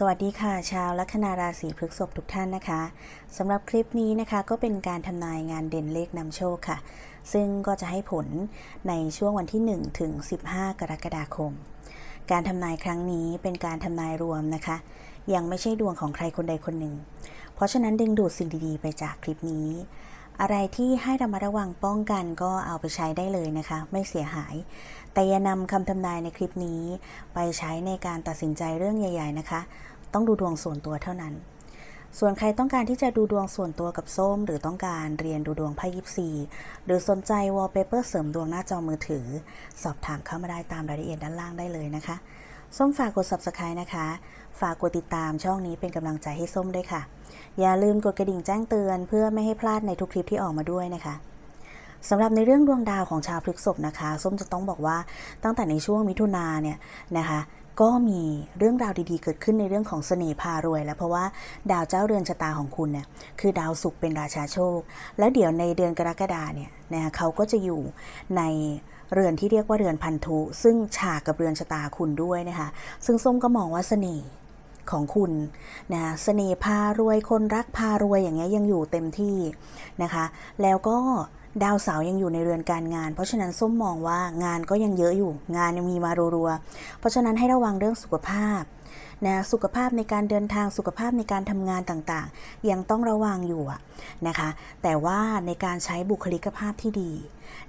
สวัสดีค่ะ ชาวลัคนาราศีพฤษภทุกท่านนะคะสำหรับคลิปนี้นะคะก็เป็นการทำนายงานเด่นเลขนำโชคค่ะ ซึ่งก็จะให้ผลในช่วงวันที่ 1 ถึง 15 กรกฎาคม การทำนายครั้งนี้เป็นการทำนายรวมนะคะ ยังไม่ใช่ดวงของใครคนใดคนหนึ่ง เพราะฉะนั้นดึงดูดสิ่งดีๆ ไปจากคลิปนี้ อะไรที่ให้ระมัดระวังป้องกันก็เอาไปใช้ได้เลยนะคะ ไม่เสียหายแต่อย่านำคำทำนายในคลิปนี้ ไปใช้ในการตัดสินใจเรื่องใหญ่ ๆ นะคะ ต้องดูดวงส่วนตัวเท่านั้น ส่วนใครต้องการที่จะดูดวงส่วนตัวกับส้ม หรือต้องการเรียนดูดวงไพ่ยิปซีหรือสนใจวอลเปเปอร์เสริมดวงหน้าจอมือถือ สอบถามเข้ามาได้ตามรายละเอียดด้านล่างได้เลยนะคะ ส้มฝากกด subscribe นะคะ ฝากกดติดตามช่องนี้เป็นกำลังใจให้ส้มด้วยค่ะ อย่าลืมกดกระดิ่งแจ้งเตือน เพื่อไม่ให้พลาดในทุกคลิปที่ออกมาด้วยนะคะสำหรับในเรื่องดวงดาวของชาวพฤษภนะคะ ส้มจะต้องบอกว่าตั้งแต่ในช่วงมิถุนาเนี่ยนะคะ ก็มีเรื่องราวดีๆ เกิดขึ้นในเรื่องของเสน่ห์พารวย แล้วเพราะว่าดาวเจ้าเรือนชะตาของคุณเนี่ยคือดาวศุกร์เป็นราชาโชค แล้วเดี๋ยวในเดือนกรกฎาเนี่ยนะคะเขาก็จะอยู่ในเรือนที่เรียกว่าเรือนพันธุ ซึ่งฉากกับเรือนชะตาคุณด้วยนะคะซึ่งส้มก็มองว่าเสน่ห์ของคุณนะเสน่ห์พารวยคนรักพารวยอย่างเงี้ยยังอยู่เต็มที่นะคะ แล้วก็ ดาวเสาร์ยังอยู่ในเรือนการงาน เพราะฉะนั้นส้มมองว่างานก็ยังเยอะอยู่ งานยังมีมารัวๆเพราะฉะนั้นให้ระวังเรื่องสุขภาพนะสุขภาพในการเดินทางสุขภาพในการทำงานต่างๆ ยังต้องระวังอยู่นะคะ แต่ว่าในการใช้บุคลิกภาพที่ดี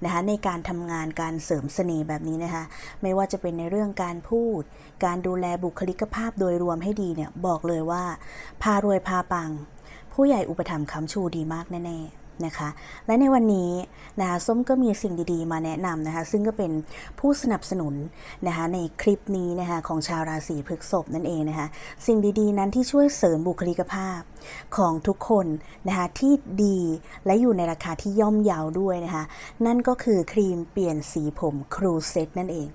นะคะในการทำงานการเสริมเสน่ห์แบบนี้นะคะ ไม่ว่าจะเป็นในเรื่องการพูด การดูแลบุคลิกภาพโดยรวมให้ดีเนี่ยบอกเลยว่า พารวยพาปัง ผู้ใหญ่อุปถัมภ์ค้ำชูดีมากแน่ๆ นะคะ และในวันนี้นะคะส้มก็มีสิ่งดีๆ มาแนะนำนะคะ ซึ่งก็เป็นผู้สนับสนุนนะคะในคลิปนี้นะคะของชาวราศีพฤษภนั่นเองนะคะ สิ่งดีๆ นั้นที่ช่วยเสริมบุคลิกภาพของทุกคนนะคะที่ดีและอยู่ในราคาที่ย่อมเยาวด้วยนะคะ นั่นก็คือครีมเปลี่ยนสีผมครูเซตนั่นเอง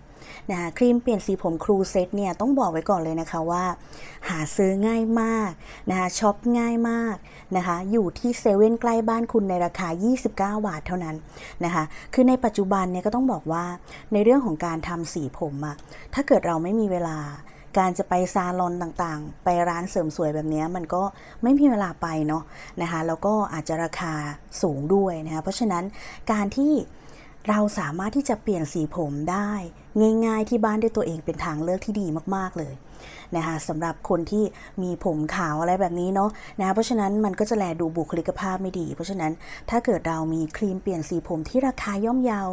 นะคะครีมเปลี่ยนสีผมครูเซตเนี่ยต้องบอกไว้ก่อนเลยนะคะว่า หาซื้อง่ายมากนะคะช็อปง่ายมากนะคะอยู่ที่เซเว่นใกล้บ้านคุณในราคา 29 บาทเท่านั้นนะคะคือในปัจจุบันเนี่ยก็ต้องบอกว่าในเรื่องของการทำสีผมอะถ้าเกิดเราไม่มีเวลาการจะไปซาลอนต่างๆ ไปร้านเสริมสวยแบบนี้มันก็ไม่มีเวลาไปเนาะนะคะแล้วก็อาจจะราคาสูงด้วยนะคะเพราะฉะนั้นการที่ เราสามารถที่จะเปลี่ยนสีผมได้ ง่าย ๆ ที่บ้านด้วยตัวเองเป็นทางเลือกที่ดีมากๆเลยนะคะสำหรับคนที่มีผมขาวอะไรแบบนี้เนาะนะคะเพราะฉะนั้นมันก็จะแลดูบุคลิกภาพไม่ดี เพราะฉะนั้นถ้าเกิดเรามีครีมเปลี่ยนสีผมที่ราคาย่อมเยาว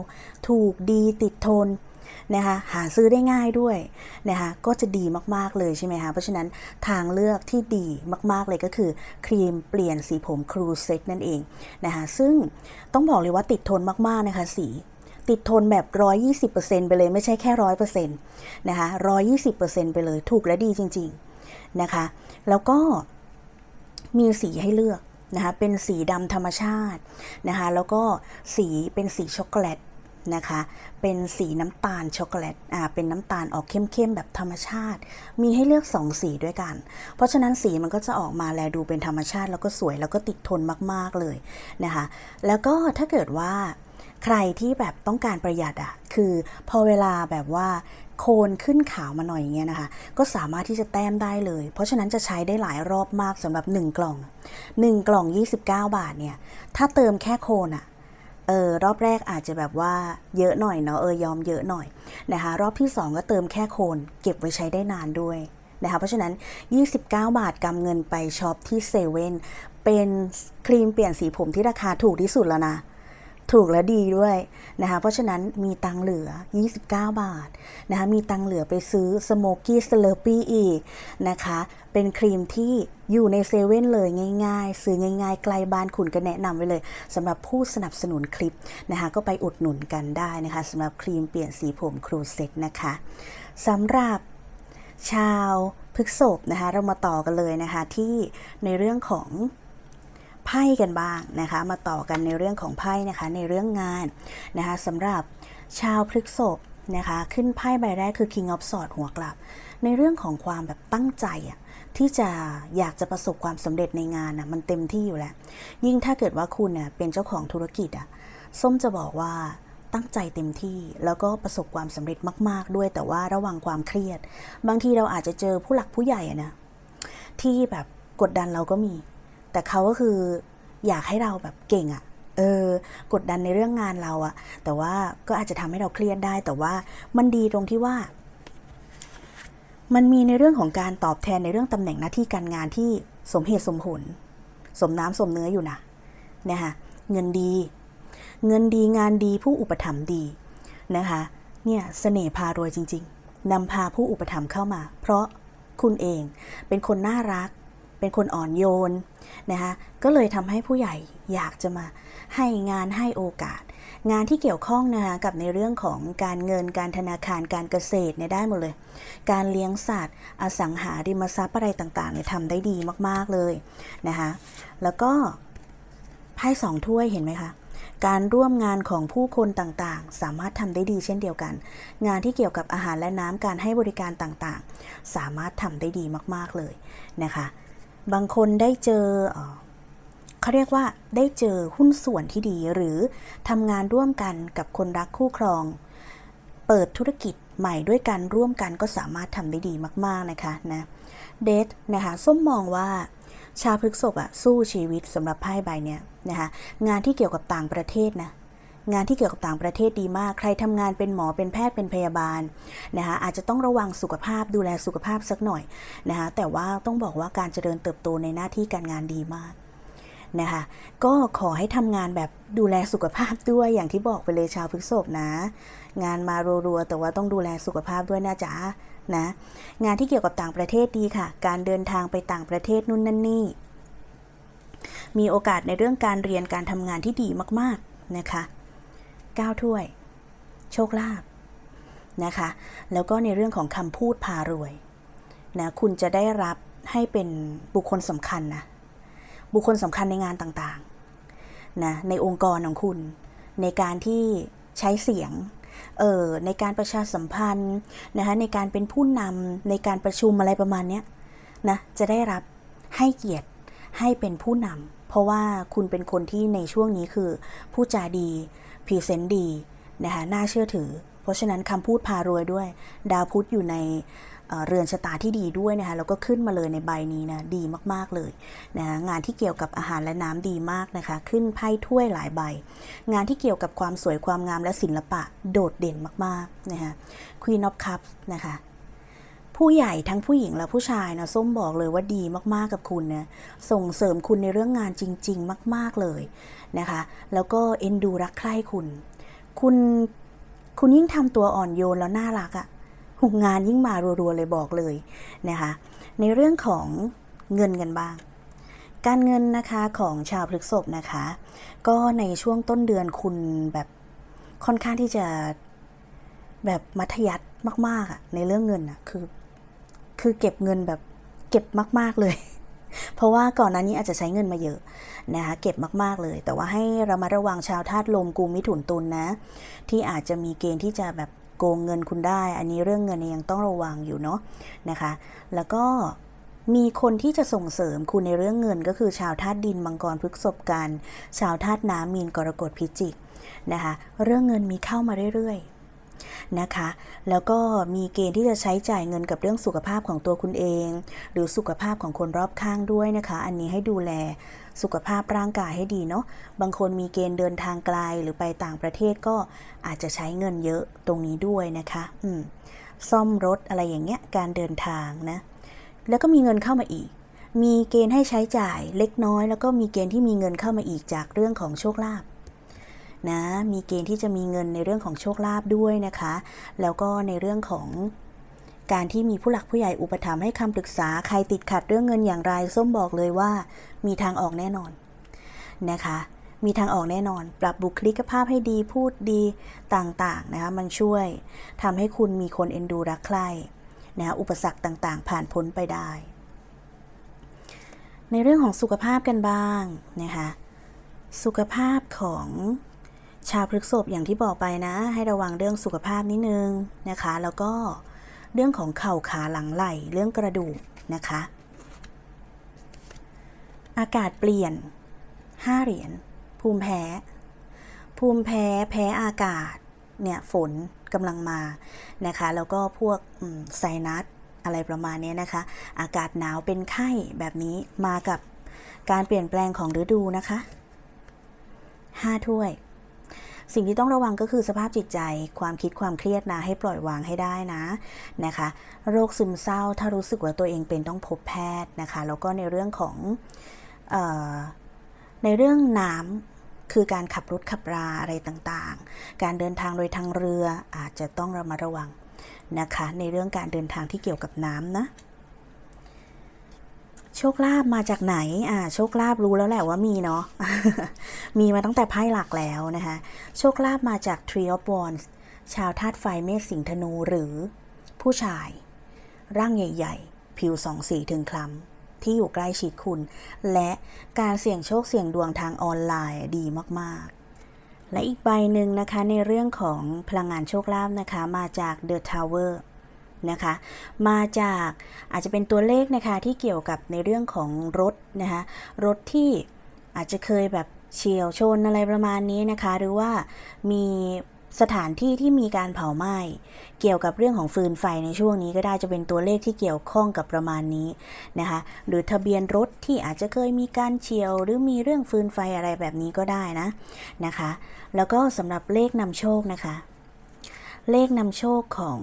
ถูกดีติดทน นะคะหาซื้อได้ง่ายด้วยนะคะก็จะดีมากๆเลยใช่ไหมคะเพราะฉะนั้นทางเลือกที่ดีมากๆเลยก็คือครีมเปลี่ยนสีผมครูเซ็ตนั่นเองนะคะซึ่งต้องบอกเลยว่าติดทนมากๆนะคะสีติดทนแบบ 120%ไปเลยไม่ใช่แค่ 100%นะคะ120%ไปเลยถูกและดีจริงๆนะคะ แล้วก็มีสีให้เลือกนะคะเป็นสีดำธรรมชาตินะคะแล้วก็สีเป็นสีช็อกโกแลต นะคะ เป็นสีน้ำตาลช็อกโกแลต อ่า เป็นน้ำตาลออกเข้มๆ แบบธรรมชาติ มีให้เลือก 2 สีด้วยกัน เพราะฉะนั้นสีมันก็จะออกมาแลดูเป็นธรรมชาติแล้วก็สวยแล้วก็ติดทนมากๆเลยนะคะ แล้วก็ถ้าเกิดว่าใครที่แบบต้องการประหยัดอะคือพอเวลาแบบว่าโคนขึ้นขาวมาหน่อยอย่างเงี้ยนะคะ ก็สามารถที่จะแต้มได้เลย เพราะฉะนั้นจะใช้ได้หลายรอบมากสำหรับ 1 กล่อง 1 กล่อง 29 บาทเนี่ย ถ้าเติมแค่โคนอะ เออรอบแรกอาจจะแบบว่าเยอะหน่อยเนาะเออยอมเยอะหน่อยนะคะรอบที่ 2 ก็เติมแค่โคนเก็บไว้ใช้ได้นานด้วยนะคะเพราะฉะนั้น 29 บาทกำเงินไปช็อปที่เซเว่นเป็นครีมเปลี่ยนสีผมที่ราคาถูกที่สุดแล้วนะ ถูกและดีด้วยนะคะ เพราะฉะนั้นมีตังเหลือ 29 บาทนะคะ มีตังเหลือไปซื้อสโมกี้สเลอร์ปี้อีกนะคะ เป็นครีมที่อยู่ในเซเว่นเลยง่ายๆ ซื้อง่ายๆใกลบ้านคุณก็แนะนำไว้เลยสำหรับผู้สนับสนุนคลิปนะคะ ก็ไปอุดหนุนกันได้นะคะสำหรับครีมเปลี่ยนสีผมครูเซ็ตนะคะสำหรับชาวพฤษภนะคะ เรามาต่อกันเลยนะคะที่ในเรื่องของ ไพ่กันบ้างนะคะ มาต่อกันในเรื่องของไพ่นะคะ ในเรื่องงานนะคะสำหรับชาวพฤษภนะคะ ขึ้นไพ่ใบแรกคือ King of Swords หัวกลับ ในเรื่องของความแบบตั้งใจอะที่จะอยากจะประสบความสำเร็จในงานนะมันเต็มที่อยู่แล้ว ยิ่งถ้าเกิดว่าคุณเน่ยเป็นเจ้าของธุรกิจอะส้มจะบอกว่าตั้งใจเต็มที่แล้วก็ประสบความสำเร็จมาก ๆ ด้วย แต่ว่าระวังความเครียด บางทีเราอาจจะเจอผู้หลักผู้ใหญ่อะนะที่แบบกดดันเราก็มี แต่เขาก็คืออยากให้เราแบบเก่งอะ่ะเออกดดันในเรื่องงานเราอะ่ะแต่ว่าก็อาจจะทำให้เราเครียดได้ แต่ว่ามันดีตรงที่ว่า มันมีในเรื่องของการตอบแทนในเรื่องตำแหน่งหน้าที่การงานที่สมเหตุสมผล สมน้ำสมเนื้ออยู่นะนะคะเงินดี เงินดีงานดีผู้อุปถัมภ์ดีนะคะเนี่ยเสน่ห์พารวยจริง ๆนำพาผู้อุปถัมภ์เข้ามา เพราะคุณเองเป็นคนน่ารัก เป็นคนอ่อนโยนนะคะก็เลยทำให้ผู้ใหญ่อยากจะมาให้งานให้โอกาส งานที่เกี่ยวข้องนะคะกับในเรื่องของการเงินการธนาคารการเกษตรเนี่ยได้หมดเลย การเลี้ยงสัตว์ อสังหาริมทรัพย์อะไรต่างๆเนี่ยทำได้ดีมากๆเลยนะคะแล้วก็ไพ่สองถ้วยเห็นไหมคะการร่วมงานของผู้คนต่างๆ สามารถทำได้ดีเช่นเดียวกัน งานที่เกี่ยวกับอาหารและน้ำการให้บริการต่างๆ สามารถทำได้ดีมากๆเลยนะคะ บางคนได้เจอเขาเรียกว่าได้เจอหุ้นส่วนที่ดีหรือทำงานร่วมกันกับคนรักคู่ครอง เปิดธุรกิจใหม่ด้วยกันร่วมกันก็สามารถทำได้ดีมาก ๆ นะคะนะเดทนะคะส้มมองว่าชาวพฤกษภอะสู้ชีวิตสำหรับไพ่ใบเนี้ยนะคะงานที่เกี่ยวกับต่างประเทศนะ งานที่เกี่ยวกับต่างประเทศดีมาก ใครทำงานเป็นหมอเป็นแพทย์เป็นพยาบาลนะคะอาจจะต้องระวังสุขภาพดูแลสุขภาพสักหน่อยนะคะแต่ว่าต้องบอกว่าการเจริญเติบโตในหน้าที่การงานดีมากนะคะก็ขอให้ทำงานแบบดูแลสุขภาพด้วยอย่างที่บอกไปเลยชาวพฤกษภนะ งานมารัวๆแต่ว่าต้องดูแลสุขภาพด้วยนะจ๊ะนะงานที่เกี่ยวกับต่างประเทศดีค่ะ การเดินทางไปต่างประเทศนู่นนั่นนี่ มีโอกาสในเรื่องการเรียนการทำงานที่ดีมากๆนะคะ ก้าถ้วย โชคลาภนะคะ แล้วก็ในเรื่องของคำพูดพารวยนะคุณจะได้รับให้เป็นบุคคลสำคัญนะบุคคลสำคัญในงานต่างๆนะในองค์กรของคุณ ในการที่ใช้เสียงเออในการประชาสัมพันธ์นะคะในการเป็นผู้นำในการประชุมอะไรประมาณเนี้ยนะจะได้รับให้เกียรติให้เป็นผู้นำเพราะว่าคุณเป็นคนที่ในช่วงนี้คือผู้จาดี พรีเซนต์ดีนะคะน่าเชื่อถือ เพราะฉะนั้นคำพูดพารวยด้วย ดาวพุธอยู่ในเรือนชะตาที่ดีด้วยนะคะแล้วก็ขึ้นมาเลยในใบนี้นะดีมากๆเลยนะคะงานที่เกี่ยวกับอาหารและน้ำดีมากนะคะ ขึ้นไพ่ถ้วยหลายใบ งานที่เกี่ยวกับความสวยความงามและศิลปะโดดเด่นมากๆนะคะควีนอฟคัพนะคะ ผู้ใหญ่ทั้งผู้หญิงและผู้ชายนะส้มบอกเลยว่าดีมากๆกับคุณนะส่งเสริมคุณในเรื่องงานจริง ๆ มาก ๆเลยนะคะ แล้วก็เอ็นดูรักใคร่คุณ คุณคุณยิ่งทำตัวอ่อนโยนแล้วน่ารักอะ่ะหุงงานยิ่งมารัวๆเลยบอกเลยนะคะในเรื่องของเงินกันบ้าง การเงินนะคะของชาวพฤกษภนะคะ ก็ในช่วงต้นเดือนคุณแบบค่อนข้างที่จะแบบมัธยัติมากๆอะในเรื่องเงินอะคือ คือเก็บเงินแบบเก็บมาก ๆ เลย เพราะว่าก่อนหน้านี้อาจจะใช้เงินมาเยอะนะคะเก็บมาก ๆ เลย แต่ว่าให้เรามาระวังชาวธาตุลมกุมมิถุนตุลนะ ที่อาจจะมีเกณฑ์ที่จะแบบโกงเงินคุณได้ อันนี้เรื่องเงินยังต้องระวังอยู่เนาะนะคะ แล้วก็มีคนที่จะส่งเสริมคุณในเรื่องเงินก็คือชาวธาตุดินมังกรพฤกษภกัน ชาวธาตุน้ำมีนกรกฎพิจิกนะคะ เรื่องเงินมีเข้ามาเรื่อยๆ นะคะ แล้วก็มีเกณฑ์ที่จะใช้จ่ายเงินกับเรื่องสุขภาพของตัวคุณเอง หรือสุขภาพของคนรอบข้างด้วยนะคะ อันนี้ให้ดูแลสุขภาพร่างกายให้ดีเนาะ บางคนมีเกณฑ์เดินทางไกลหรือไปต่างประเทศก็อาจจะใช้เงินเยอะตรงนี้ด้วยนะคะ อืม ซ่อมรถอะไรอย่างเงี้ย การเดินทางนะ แล้วก็มีเงินเข้ามาอีก มีเกณฑ์ให้ใช้จ่ายเล็กน้อย แล้วก็มีเกณฑ์ที่มีเงินเข้ามาอีกจากเรื่องของโชคลาภ นะ มีเกณฑ์ที่จะมีเงินในเรื่องของโชคลาภด้วยนะคะ แล้วก็ในเรื่องของการที่มีผู้หลักผู้ใหญ่อุปถัมภ์ให้คำปรึกษาใครติดขัดเรื่องเงินอย่างไรส้มบอกเลยว่า มีทางออกแน่นอนนะคะ มีทางออกแน่นอน ปรับบุคลิกภาพให้ดีพูดดีต่างๆนะคะมันช่วยทำให้คุณมีคนเอ็นดูรักใคร่นะคะอุปสรรคต่างๆ ผ่านพ้นไปได้ ในเรื่องของสุขภาพกันบ้างนะคะสุขภาพของ ชาวพฤกษภอย่างที่บอกไปนะ ให้ระวังเรื่องสุขภาพนิดนึงนะคะ แล้วก็เรื่องของเข่าขาหลังไหล่เรื่องกระดูกนะคะ อากาศเปลี่ยน 5 เหรียญภูมิแพ้ ภูมิแพ้แพ้อากาศเนี่ยฝนกำลังมานะคะ แล้วก็พวกไซนัสอะไรประมาณนี้นะคะ อากาศหนาวเป็นไข้แบบนี้มากับการเปลี่ยนแปลงของฤดูนะคะ 5 ถ้วย สิ่งที่ต้องระวังก็คือสภาพจิตใจ ความคิดความเครียดนะให้ปล่อยวางให้ได้นะนะคะ โรคซึมเศร้าถ้ารู้สึกว่าตัวเองเป็นต้องพบแพทย์นะคะ แล้วก็ในเรื่องของออในเรื่องน้ำคือการขับรถขับราอะไรต่างๆ การเดินทางโดยทางเรืออาจจะต้องระมัดระวังนะคะ ในเรื่องการเดินทางที่เกี่ยวกับน้ำนะ โชคลาภมาจากไหน อ่า โชคลาภรู้แล้วแหละว่ามีเนาะ มีมาตั้งแต่ไพ่หลักแล้วนะคะ โชคลาภมาจาก Tree of Wands ชาวธาตุไฟเมษสิงห์ธนูหรือ ผู้ชาย ร่างใหญ่ ๆ ผิวสองสีถึงคล้ำที่อยู่ใกล้ชิดคุณ และการเสี่ยงโชคเสี่ยงดวงทางออนไลน์ดีมากๆ และอีกใบหนึ่งนะคะในเรื่องของพลังงานโชคลาภนะคะมาจาก The Tower นะคะ มาจากอาจจะเป็นตัวเลขนะคะที่เกี่ยวกับในเรื่องของรถนะคะรถที่อาจจะเคยแบบเฉียวชนอะไรประมาณนี้นะคะ หรือว่ามีสถานที่ที่มีการเผาไหม้เกี่ยวกับเรื่องของฟืนไฟในช่วงนี้ก็ได้จะเป็นตัวเลขที่เกี่ยวข้องกับประมาณนี้นะคะหรือทะเบียนรถที่อาจจะเคยมีการเฉียว หรือมีเรื่องฟืนไฟอะไรแบบนี้ก็ได้นะนะคะ แล้วก็สำหรับเลขนำโชคนะคะ เลขนำโชคของ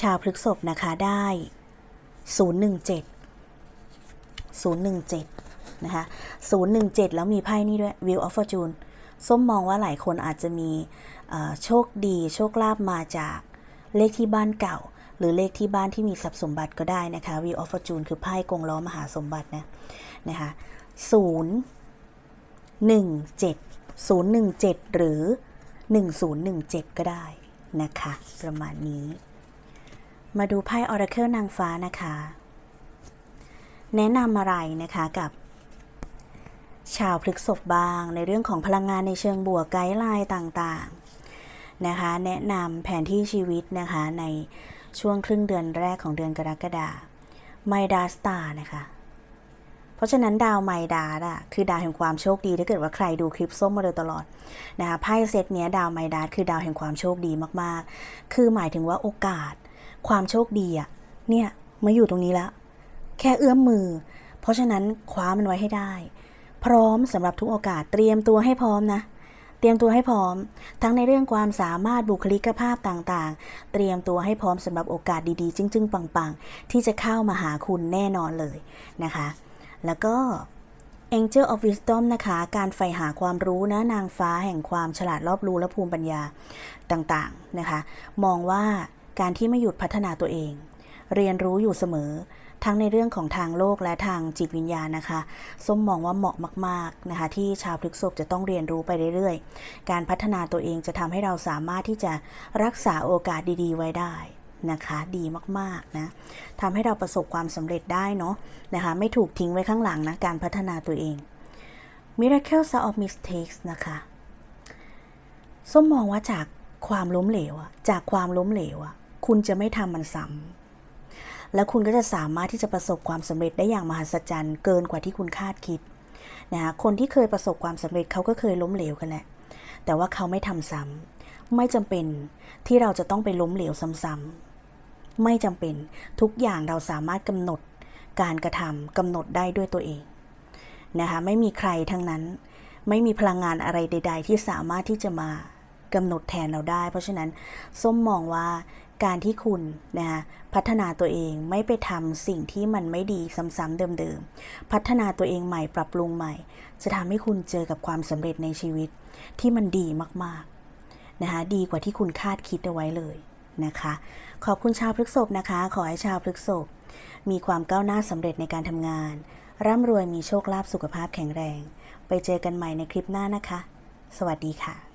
ชาวพฤกษภนะคะได้ 017 017 นะคะ 017 แล้วมีไพ่นี่ด้วย Wheel of Fortune ส้มมองว่าหลายคนอาจจะมีโชคดีโชคลาภมาจากเลขที่บ้านเก่า หรือเลขที่บ้านที่มีทรัพย์สมบัติก็ได้นะคะ Wheel of Fortune คือไพ่กงล้อมหาสมบัตินะนะคะ0 1 7 0 1 7 หรือ 1017 ก็ได้นะคะ ประมาณนี้ มาดูไพ่ Oracle นางฟ้านะคะ แนะนำอะไรนะคะกับ ชาวพฤกษบบ้างในเรื่องของพลังงานในเชิงบวกไกด์ไลน์ต่างๆนะคะ แนะนำแผนที่ชีวิตนะคะในช่วงครึ่งเดือนแรกของเดือนกรกฎาไมดาสตานะคะ เพราะฉะนั้นดาวไมดาอะคือดาวแห่งความโชคดีถ้าเกิดว่าใครดูคลิปส้มมาโดยตลอดนะคะไพ่เซตเนี้ยดาวไมดาคือดาวแห่งความโชคดีมากๆ คือหมายถึงว่าโอกาส ความโชคดีอะเนี่ยมาอยู่ตรงนี้แล้ว แค่เอื้อมมือ เพราะฉะนั้นคว้ามันไว้ให้ได้ พร้อมสำหรับทุกโอกาสเตรียมตัวให้พร้อมนะ เตรียมตัวให้พร้อม ทั้งในเรื่องความสามารถบุคลิกภาพต่างๆ เตรียมตัวให้พร้อมสำหรับโอกาสดีๆ จึ้งๆ ปังๆ ที่จะเข้ามาหาคุณแน่นอนเลยนะคะ แล้วก็ Angel of Wisdom นะคะ การใฝ่หาความรู้นะนางฟ้าแห่งความฉลาดรอบรู้และภูมิปัญญาต่างๆนะคะ มองว่า การที่ไม่หยุดพัฒนาตัวเอง เรียนรู้อยู่เสมอ ทั้งในเรื่องของทางโลกและทางจิตวิญญาณนะคะส้มมองว่าเหมาะมากๆนะคะ ที่ชาวพฤกษภจะต้องเรียนรู้ไปเรื่อยๆ การพัฒนาตัวเองจะทำให้เราสามารถที่จะรักษาโอกาสดี ๆ ไว้ได้นะคะดีมากๆนะทำให้เราประสบความสำเร็จได้เนาะนะคะไม่ถูกทิ้งไว้ข้างหลังนะการพัฒนาตัวเอง Miracle of Mistakes นะคะส้มมองว่าจากความล้มเหลวอะจากความล้มเหลวอะ คุณจะไม่ทำมันซ้ำแล้วคุณก็จะสามารถที่จะประสบความสำเร็จได้อย่างมหัศจรรย์เกินกว่าที่คุณคาดคิดนะคะคนที่เคยประสบความสำเร็จเขาก็เคยล้มเหลวกันแหละ แต่ว่าเขาไม่ทำซ้ำไม่จำเป็นที่เราจะต้องไปล้มเหลวซ้ำๆไม่จำเป็นทุกอย่างเราสามารถกำหนดการกระทำกำหนดได้ด้วยตัวเองนะคะไม่มีใครทั้งนั้น ไม่มีพลังงานอะไรใด ๆ ที่สามารถที่จะมากำหนดแทนเราได้ เพราะฉะนั้นส้มมองว่า การที่คุณนะคะพัฒนาตัวเองไม่ไปทำสิ่งที่มันไม่ดีซ้ำๆเดิมๆ พัฒนาตัวเองใหม่ปรับปรุงใหม่ จะทำให้คุณเจอกับความสำเร็จในชีวิตที่มันดีมากๆนะคะดีกว่าที่คุณคาดคิดเอาไว้เลยนะคะ ขอบคุณชาวพฤกษภนะคะ ขอให้ชาวพฤกษภมีความก้าวหน้าสำเร็จในการทำงาน ร่ำรวยมีโชคลาภสุขภาพแข็งแรง ไปเจอกันใหม่ในคลิปหน้านะคะ สวัสดีค่ะ